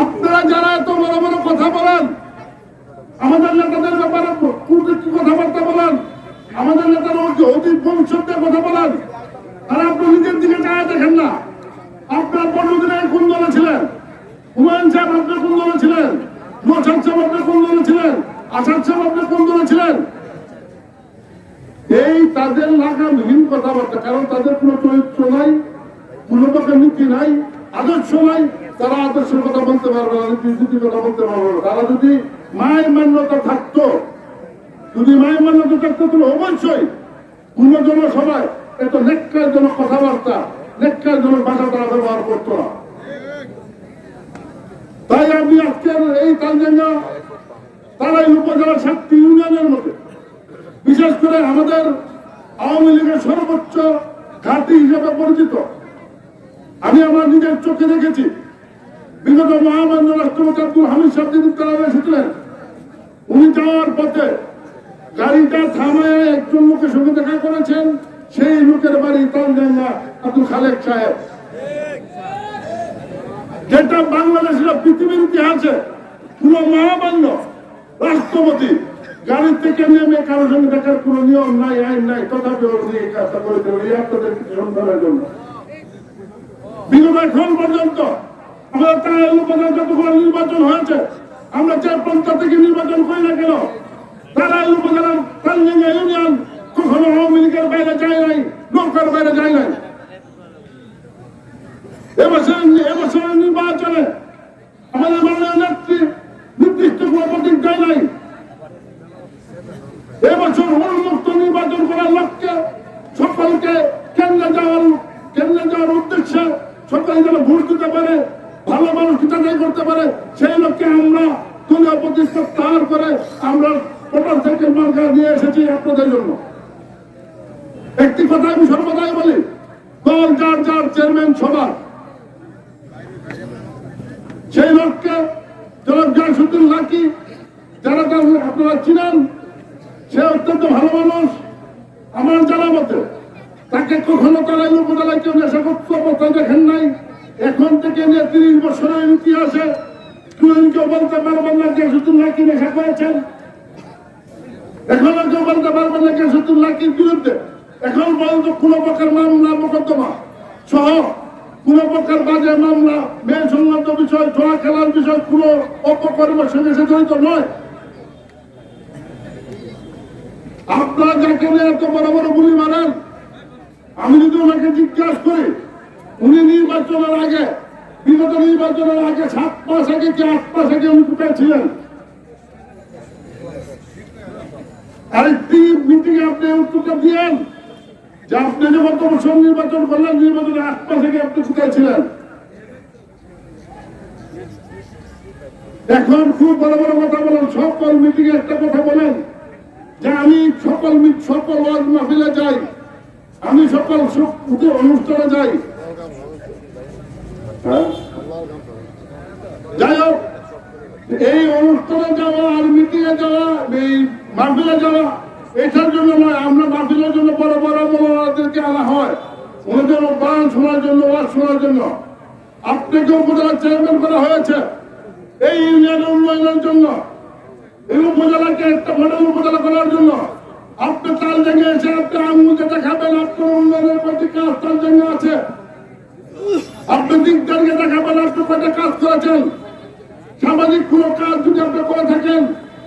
আপনারা যারা এত বড় বড় কথা বলেন, আমাদের নেতাদের ব্যাপারে কুটুক্তি কথাবার্তা বলেন, আমাদের নেতার অতীত ভবিষ্যতের কথা বলেন, আর আপনি নিজের দিকে যায় দেখেন না। আপনার বড়দিনে কোন দলে ছিলেন? হুমায়ুন সাহেব আপনি কোন দলে ছিলেন? মোসাদ সাহেব আপনি কোন দলে ছিলেন? আসাদ সাহেব আপনি কোন দলে ছিলেন? এই তাদের লাগামহীন কথাবার্তা, কারণ তাদের কোনো চরিত্র নাই, কোনো প্রকার নীতি নাই, আদর্শ নাই। তারা আদর্শের কথা বলতে পারবে না নীতির কথা বলতে পারবে না। তারা যদি মায়ের মান্যতা থাকতো, যদি মায়ের মান্যতা থাকতো, তাহলে অবশ্যই কোনো জনসভায় এত নেককার জনক কথাবার্তা নেককার জনক ভাষা তারা ব্যবহার করতো না। তাই আমি আজকের এই তালজাঙ্গা তারাই উপজেলা সাতটি ইউনিয়নের মধ্যে, বিশেষ করে আমাদের আওয়ামী লীগের সর্বোচ্চ ঘাঁটি হিসেবে পরিচিত। আমি আমার নিজের চোখে দেখেছি বিগত মহামান্য রাষ্ট্রপতি আব্দুল হামিদ সাহেব তারা এসেছিলেন, উনি যাওয়ার পথে গাড়িটা থামায় একজন লোকের সঙ্গে দেখা করেছেন, সেই লোকের বাড়ি তালজাঙ্গা আব্দুল খালেক সাহেব। যেটা বাংলাদেশের পৃথিবীর ইতিহাসে কোন মহামান্য রাষ্ট্রপতি গাড়ি থেকে নেমে কারোর সঙ্গে দেখার কোন নিয়ম নাই, আইন নাই তথাপি নিয়ে কাজটা করে দেবে এই আপনাদের কিছু জন্য বিগত এখন পর্যন্ত যতগুলো নির্বাচন হয়েছে, আমরা যে পঞ্চ থেকে নির্বাচন করি না কেন তারা উপজেলার কালজাঙ্গা ইউনিয়ন কখনো আওয়ামী লীগের বাইরে যায় নাই, নৌকার বাইরে যায় নাই। এবছর এবছরের নির্বাচনে আমাদের মাননীয় নেত্রী নির্দিষ্ট কোনো প্রতিজ্ঞায় নাই এবছর উন্মুক্ত নির্বাচন করার লক্ষ্যে সকলকে কেন্দ্রে যাওয়ার কেন্দ্রে যাওয়ার উদ্দেশ্যে সকলে যেন ভোট দিতে পারে ভালো মানুষ যাচাই করতে পারে সেই লক্ষ্যে আমরা দলীয় প্রতিষ্ঠা প্রত্যাহার করে আমরা মোটর সাইকেল মার্কা দিয়ে এসেছি আপনাদের জন্য একটি কথা আমি সর্বদাই বলি দল যার চেয়ারম্যান সবার সেই লোককে জনাব লাকি, যারা আপনারা চিনেন, সে অত্যন্ত ভালো মানুষ। আমার জানা মতে তাকে কখনো তারা উপজেলায় কেউ নেশাগ্রস্ত অবস্থায় দেখেন নাই। এখন থেকে নিয়ে তিরিশ বছরের ইতিহাসে কেউ বলতে পারবেন না জাসুদ্দিন লাকি নেশা করেছেন। এখনও কেউ বলতে পারবেন না লাকির বিরুদ্ধে। এখন পর্যন্ত কোন প্রকার মামলা, মোকদ্দমা সহ কোন প্রকার বাজে মামলা মেয়ে সংক্রান্ত বিষয় জোয়া খেলার বিষয় কোন অপকর্মের সঙ্গে সে জড়িত নয়। আপনারা যাকে এত বড় বড় গুলি মারেন, আমি যদি ওনাকে জিজ্ঞাসা করি, উনি নির্বাচনের আগে, বিগত নির্বাচনের আগে সাত মাস আগে কি আট মাস আগে উনি কোথায় ছিলেন? আরেকটি মিটিং আপনি উত্তরটা দিয়েন। যে আপনি যে গত নির্বাচন করলেন, নির্বাচনে আট মাস আগে আপনি কোথায় ছিলেন এখন খুব বড় বড় কথা বলেন, সকল মিটিং একটা কথা বলেন যে আমি সকল সকল ওয়াজ মাহফিলে যাই, আমি সকল অনুষ্ঠানে যাই হ্যাঁ? যাই হোক, এই অনুষ্ঠানে যাওয়া আর মিটিং এ যাওয়া, এই মাহফিলে যাওয়া এটার জন্য নয়, আমরা মাহফিলের জন্য বড় বড় মনোরাদেরকে আনা হয়। ওনাদের বান শোনার জন্য, ওয়াজ শোনার জন্য। আপনাকে উপজেলা চেয়ারম্যান করা হয়েছে এই ইউনিয়নের উন্নয়নের জন্য, এই উপজেলাকে একটা মডেল উপজেলা করার জন্য। আপনি তাল জেগে এসে আপনি আঙুল যেটা খাবেন, আপনার উন্নয়নের প্রতি কাজ তাল জেগে আছে। আপনি দিক দাঁড়িয়ে দেখাবেন আপনি কয়টা কাজ করেছেন। সামাজিক কোনো কাজ যদি আপনি করে থাকেন,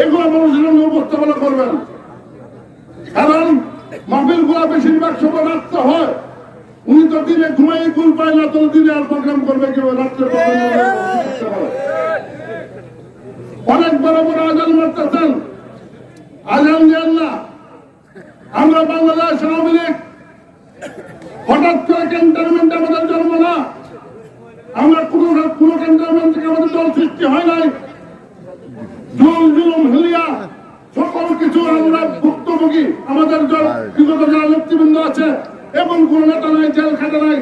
এগুলো মানুষের সামনে উপস্থাপনা করবেন। কারণ মাহফিলগুলা বেশিরভাগ সময় রাখতে হয়। উনি তো দিনে ঘুমাই কুল পায় না, তো দিনে আর প্রোগ্রাম করবে কেউ রাত্রে অনেক বড় বড় আজান মারতেছেন। আজান দেন না। আমরা বাংলাদেশ আওয়ামী লীগ, হঠাৎ করে ক্যান্টনমেন্ট আমাদের জন্ম না। আমরা কোন কোন ক্যান্টনমেন্ট থেকে আমাদের দল সৃষ্টি হয় নাই জুল জুলুম হেলিয়া সকল কিছু আমরা ভুক্তভোগী আমাদের দল বিগত যারা নেতৃবৃন্দ আছে এবং কোন নেতা নাই জেল খাটে নাই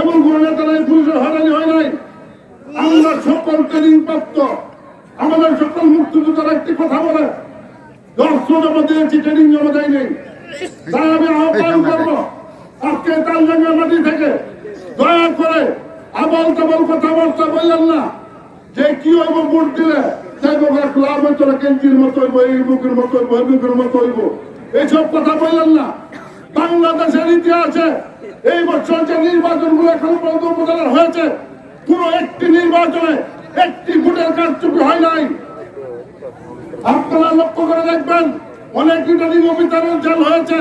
এবং কোন নেতা নাই পুলিশের হয়রানি হয় নাই আমরা সকল ট্রেনিং প্রাপ্ত আমাদের সকল মুক্তিযোদ্ধারা একটি কথা বলে দশ জমা দিয়েছি ট্রেনিং জমা আমি আহ্বান করব আজকে তালজাঙ্গা মাটি থেকে। দয়া করে আবল তাবল কথাবার্তা বললেন না। যে কি হইব ভোট দিলে সেই বোকা হইতো না কেন্দ্রের মতো হইব এই বুকের মতো হইব এই মতো হইব। এইসব কথা বললেন না। বাংলাদেশের ইতিহাসে এই বছর যে নির্বাচনগুলো এখন পর্যন্ত হয়েছে কোন একটি নির্বাচনে একটি ভোটের কারচুপি হয় নাই। আপনারা লক্ষ্য করে দেখবেন, অনেক রিটার্নিং অফিসারের জেল হয়েছে,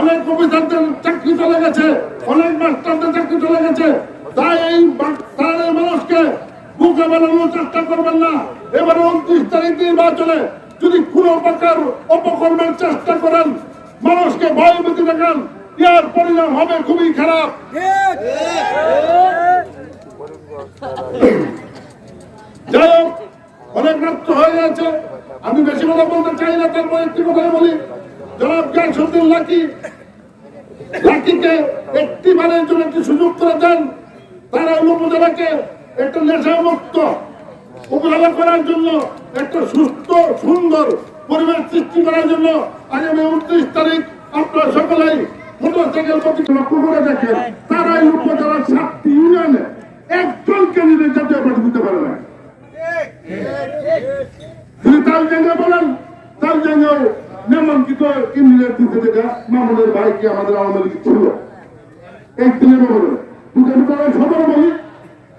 অনেক অফিসারদের চাকরি চলে গেছে, অনেক মাস্টারদের চাকরি চলে গেছে। তাই এই মানুষকে বুকে বানানোর চেষ্টা করবেন না। এবারে উনত্রিশ তারিখ নির্বাচনে যদি কোনো প্রকার অপকর্মের চেষ্টা করেন, মানুষকে ভয়ভীতি দেখান, ইয়ার পরিণাম হবে খুবই খারাপ যাই হোক অনেক হয়ে গেছে আমি বেশি কথা বলতে চাই না, তারপর একটি কথা বলি। জনাব গ্যাসুদ্দিন লাকি লাকিকে একটি বারের জন্য একটি সুযোগ করে দেন। তারা উপজেলাকে একটা নেশা মুক্ত উপজেলা করার জন্য একটা সুস্থ, সুন্দর পরিবেশ সৃষ্টি করার জন্য আগামী উনত্রিশ তারিখ আপনারা সকলেই মোটরসাইকেল প্রতি লক্ষ্য করে দেখেন। তারা এই উপজেলার সাতটি ইউনিয়নে একজন ক্যান্ডিডেট জাতীয় পার্টি দিতে পারে না তিনি তার জায়গা বলেন তার জায়গায় নামাঙ্কিত ইঞ্জিনিয়ার দিতে থেকে মামুনের ভাই কি আমাদের আওয়ামী লীগ ছিল। একদিনের ব্যাপারে কিন্তু আমি তারা সবার বলি।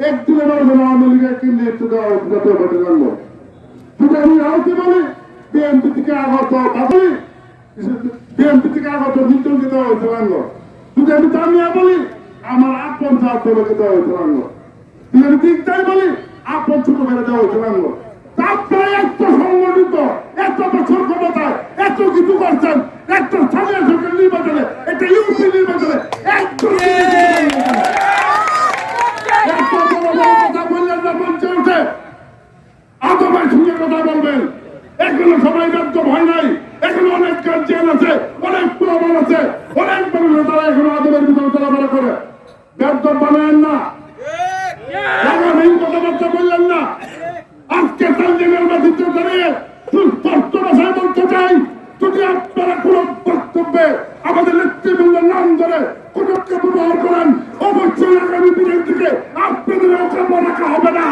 একদিনের ব্যাপারে আওয়ামী লীগের কি নেতৃত্ব জাতীয় পার্টি জানব। কিন্তু আমি আহতি বলি, বিএনপি থেকে আগত বাবুই বিএনপি থেকে আগত নির্দলকে দেওয়া হয়েছে জানব। কিন্তু আমি তামিয়া বলি, আমার আপন লোকে দেওয়া হয়েছে জানব। কিন্তু আমি দিকটাই বলি আপন ছোট মেরে দেওয়া হয়েছে জানব। তারপরে এত সংগঠিত এত বছর ক্ষমতায় এত কিছু করছেন একটা স্থানীয় সরকার নির্বাচনে একটা ইউপি নির্বাচনে আদমের সঙ্গে কথা বলবেন। এখনও সবাই ব্যর্থ ভয় নাই। এখনও অনেক গার্জিয়ান আছে অনেক প্রমাণ আছে অনেক মানুষ তারা এখনও আদমের ভিতরে চলাফেরা করে। ব্যর্থ বানায়েন না। আগামী কথাবার্তা বললেন না। আজকে তানজিমের মাটিতে দাঁড়িয়ে সুস্পষ্ট ভাষায় বলতে চাই, যদি আপনারা কোন বক্তব্যে আমাদের নেতৃবৃন্দের নাম ধরে কোনকে ব্যবহার করেন, অবশ্যই আগামী দিনের দিকে আপনাদের ওখানে রাখা হবে না।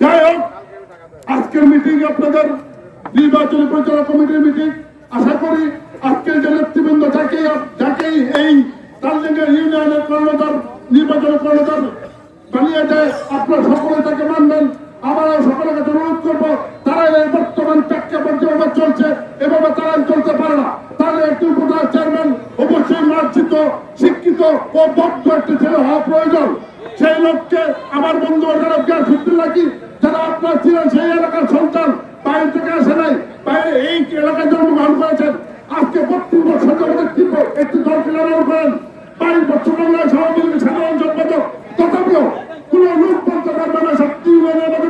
যাই হোক, আজকের মিটিং আপনাদের নির্বাচনী পরিচালনা কমিটির মিটিং আশা করি আজকের যে নেতৃবৃন্দ যাকে যাকেই এই তালজেঙ্গের ইউনিয়নের কর্ণধার নির্বাচন কর্ণধার বানিয়ে দেয় আপনারা সকলে তাকে মানবেন। আমরা সকলের অনুরোধ করব তারা এই বর্তমান প্রেক্ষাপট চলছে, এভাবে তারা চলতে পারে না। তাহলে একটি উপজেলা চেয়ারম্যান, অবশ্যই মার্জিত, শিক্ষিত ও দক্ষ একটি ছেলে হওয়া প্রয়োজন। সেই লোককে আমার বন্ধু যারা জ্ঞান লাগি যারা আপনার ছিলেন সেই এলাকার সন্তান, বাইরে থেকে আসে নাই, বাইরে এই এলাকায় জন্মগ্রহণ করেছেন। আজকে বত্রিশ বছর যাবত একটি দলকে লালন করেন। বাইশ বছর সম্পাদক তথাপিও কোন লোক বলতে পারবে না শক্তি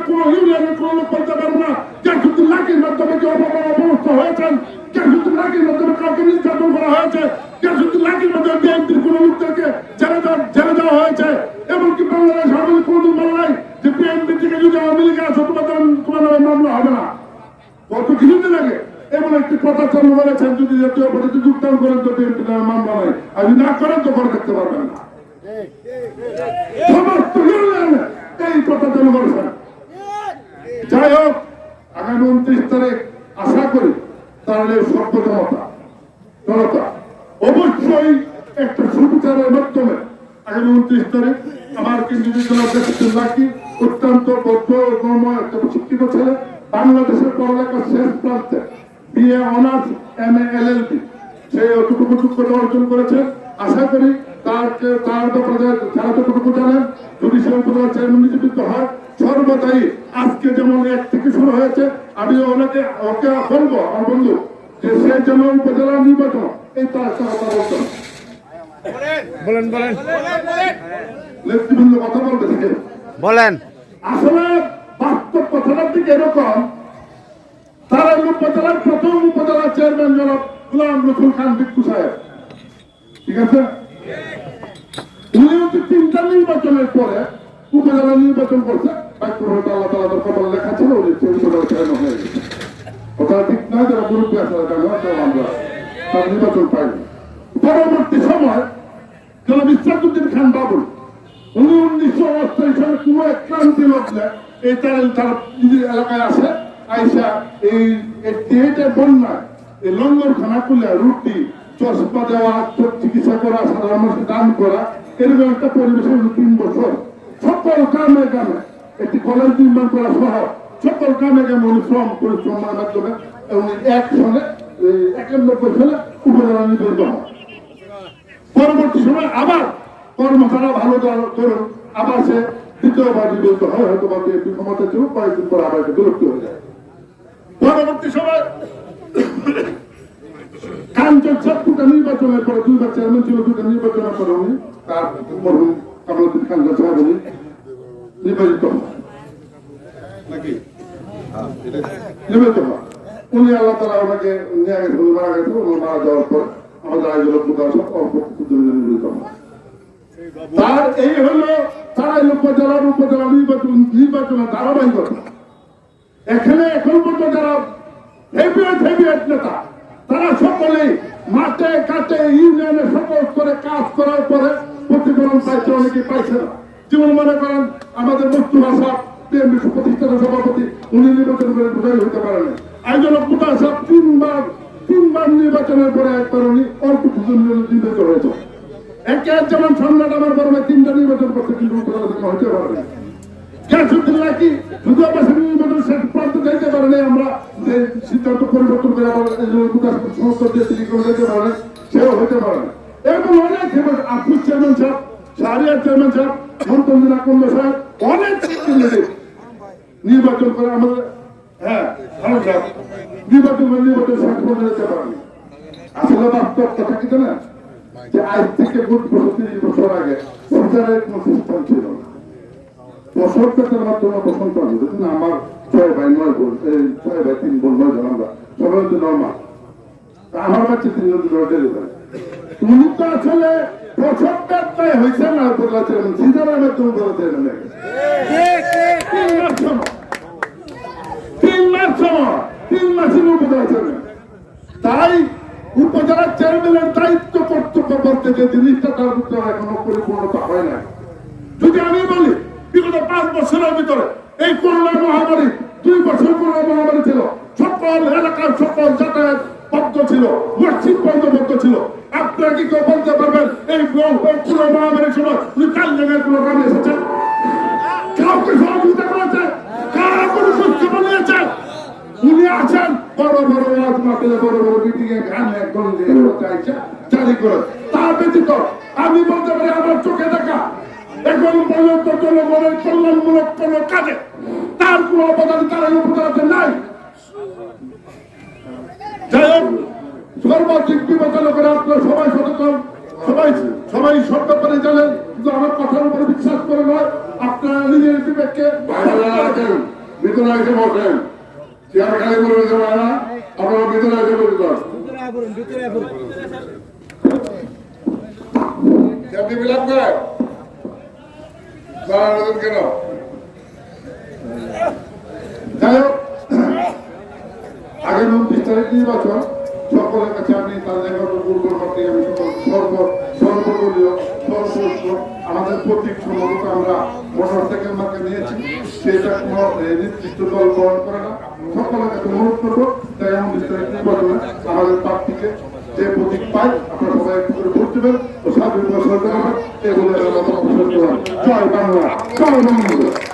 কোন ইউনিয়নের কোন লোক বলতে পারবে না। কে শুধু লাকির মাধ্যমে যে অপমান অবস্থ হয়েছেন কে শুধু লাকির মাধ্যমে কাউকে নির্যাতন করা হয়েছে কে শুধু লাকির মাধ্যমে বিএনপির কোন লোকদেরকে জেলে জেলে দেওয়া হয়েছে, এমনকি বাংলাদেশ আওয়ামী লীগ কোনদিন বলে নাই যে বিএনপি থেকে যদি আওয়ামী লীগ আসো তোমাদের তোমার মামলা হবে না। গত কিছুদিন আগে এমন একটি কথা চালু করেছেন যদি জাতীয় পার্টিতে যোগদান করেন তো বিএনপি নামে মামলা হয় আর না করেন তো করে থাকতে পারবেন না। সমস্ত এই কথা চালু যাই হোক, আগামী উনত্রিশ তারিখ আশা করি তাহলে সর্বজনতা জনতা, অবশ্যই একটা সুবিচারের মাধ্যমে আগামী উনত্রিশ তারিখ আমার কিন্তু লাকি অত্যন্ত বদ্ধ কর্ম একটা শিক্ষিত ছেলে বাংলাদেশের পড়ালেখার শেষ প্রান্তে, BA honours, M A L L B. সে অতটুকু যোগ্যতা অর্জন করেছে। আশা করি তাকে তার ব্যাপারে যারা যতটুকু জানেন যদি সে উপজেলা চেয়ারম্যান নিযুক্ত হয় সর্বদাই আজকে যেমন এক থেকে শুরু হয়েছে আমি অনেকে ওকে বলব আমার বন্ধু যে সে যেন উপজেলা নির্বাচন এই তার কথা বলতো বলেন বলেন। নেতৃবৃন্দ কথা বলতে বলেন। আসলে বাস্তব কথাটার দিকে এরকম তারা এই উপজেলার প্রথম উপজেলা চেয়ারম্যান জনাব গুলাম রসুল খান বিক্কু সাহেব। ঠিক আছে? পরবর্তী সময় জনাব ইসরাতুদ্দিন খান বাবুল উনি উনিশশো অষ্টাশি সালে কোনো এক ক্রান্তি লগ্নে এই তার তার নিজের এলাকায় আসে, আইসা এই ডেটে বন্যায় এই লঙ্গর খানা খুলে রুটি চশমা দেওয়া চিকিৎসা করা, সাধারণ মানুষকে দান করা, এরকম একটা পরিবেশে উনি তিন বছর। সকল গ্রামে গ্রামে একটি কলেজ নির্মাণ করা সহ সকল গ্রামে গ্রামে উনি শ্রম পরিশ্রমের মাধ্যমে উনি এক সনে একানব্বই সালে উপজেলা নির্বাচিত হন পরবর্তী সময় আবার কর্মধারা ভালো করুন, আবার সে দ্বিতীয়বার নির্বাচিত হয়, হয়তো বা বিএনপি ক্ষমতা ছিল, কয়েকদিন পর আবার বিরক্তি হয়ে যায়। পরবর্তী সময় সাহেব দুটা নির্বাচনের পরে, দুইবার চেয়ারম্যান ছিল দুটা নির্বাচনের পরে উনি তার এই হলো তারাই উপজেলার উপজেলা নির্বাচন, নির্বাচনের ধারাবাহিকতা। এখানে এখন পর্যন্ত যারা নেতা তারা সকলেই মাঠে কাটে ইউনিয়নে সকল করে কাজ করার পরে প্রতিফলন পাইছে অনেকে পাইছে না। যেমন মনে করেন, আমাদের মুক্ত ভাষা প্রতিষ্ঠানের সভাপতি, উনি নির্বাচন করে হতে পারেন তিনবার তিনবার নির্বাচনের পরে একবার উনি অল্প নির্বাচিত হয়েছে একে যেমন সম্রাট আমার তিনটা নির্বাচন করতে কিন্তু হতে পারে না গ্যাসুদ্দিল্লাহ কি শুধু পারে আমরা যে সিদ্ধান্ত পরিবর্তন না অনেক এবার আফিস চেয়ারম্যান সাহেব অনেক নির্বাচন করে আমাদের হ্যাঁ ভালো সাহেব, নির্বাচন করে নির্বাচন না যে আজ থেকে ছিল না। প্রসবটার মাধ্যমে বসন্ত আমি দেখুন আমার ছয় ভাই, নয় বোন, এই ছয় ভাই, তিন বোন, নয় জন আমরা। সবাই হচ্ছে আমার বাচ্চা তিন জন ডেলিভারি তুমি তো আসলে তিন তাই উপজেলার চেয়ারম্যানের দায়িত্ব কর্তব্য করতে যে জিনিসটা তার এখনও পরিপূর্ণতা হয় না যদি আমি বলি বছরের ভিতরে এই করোনা মহামারী দুই বছর করোনা মহামারী ছিল। সকল এলাকার সকল যাতায়াত বদ্ধ ছিল, মসজিদ বন্ধ বদ্ধ ছিল। আপনারা কি কেউ বলতে পারবেন এই করোনা মহামারীর সময় কাল জায়গায় কোনো গ্রামে এসেছেন কাউকে সহযোগিতা করেছে? কারা কোনো উনি আছেন, বড় বড় বড় বড় মিটিং এ গান চাইছে করে তার ব্যতীত আমি বলতে পারি আমার চোখে দেখা এখন পর্যন্ত জনগণের কল্যাণমূলক কোন কাজে তার কোন অবদান তারা উপদান নাই। যাই হোক সর্বাধিক বিবেচনা করে আপনারা সবাই সচেতন সবাই সবাই সব ব্যাপারে জানেন কিন্তু আমার কথার উপরে বিশ্বাস করে নয় আপনারা নিজের বিবেককে ভিতরে এসে বসেন। চেয়ার খালি করে দিতে না আপনারা ভিতরে এসে বসে চেয়ারটি বিলাপ করে দাঁড়ানো কেন? নির্বাচন, সকলের কাছে আমি তাদের পূর্ব করতে আমি সর্ব, সর্বদলীয় সর্বস্ব আমাদের প্রতীক সম্ভবত আমরা সাইকেল মার্কে নিয়েছি। সেটা কোনো নির্দিষ্ট দল গ্রহণ করে না। সকলের কাছে অনুরোধ করব, তাই উনত্রিশ তারিখ নির্বাচনে আমাদের প্রার্থীকে যে প্রতীক পাই আপনারা সবাই ভোট দেবেন ও স্বাধীন সরকার জয় বাংলা। জয় বঙ্গবন্ধু